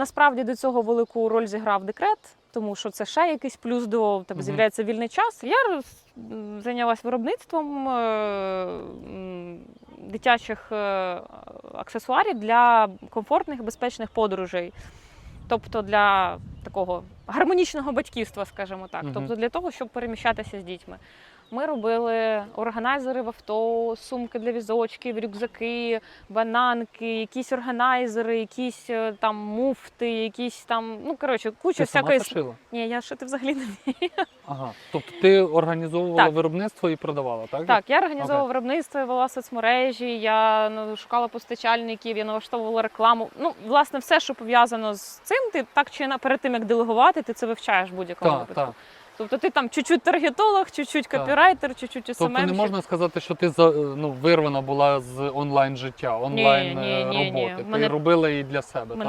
насправді до цього велику роль зіграв декрет, тому що це ще якийсь плюс до тебе з'являється вільний час. Я зайнялась виробництвом е, дитячих е, аксесуарів для комфортних безпечних подорожей. Тобто для такого гармонічного батьківства, скажімо так. Тобто для того, щоб переміщатися з дітьми. Ми робили органайзери в авто, сумки для візочків, рюкзаки, бананки, якісь органайзери, якісь е, там муфти, якісь там, ну коротше, куча Ти сама всякої. це шила? Ні, я шити взагалі не вмію. Ага. Тобто ти організовувала Так. виробництво і продавала, так? Так, я організовувала Окей. виробництво, я вела соцмережі, я ну, шукала постачальників, я налаштовувала рекламу. Ну, власне, все, що пов'язано з цим, ти так чи на перед тим як делегувати, ти це вивчаєш в будь-якому Так, випадку. Тобто ти там чуть-чуть таргетолог, чуть-чуть копірайтер, чуть-чуть Тобто не можна сказати, що ти за- ну, вирвана була з онлайн життя, онлайн ні, е, ні, ні. роботи. Ти мене- робила її для себе. мене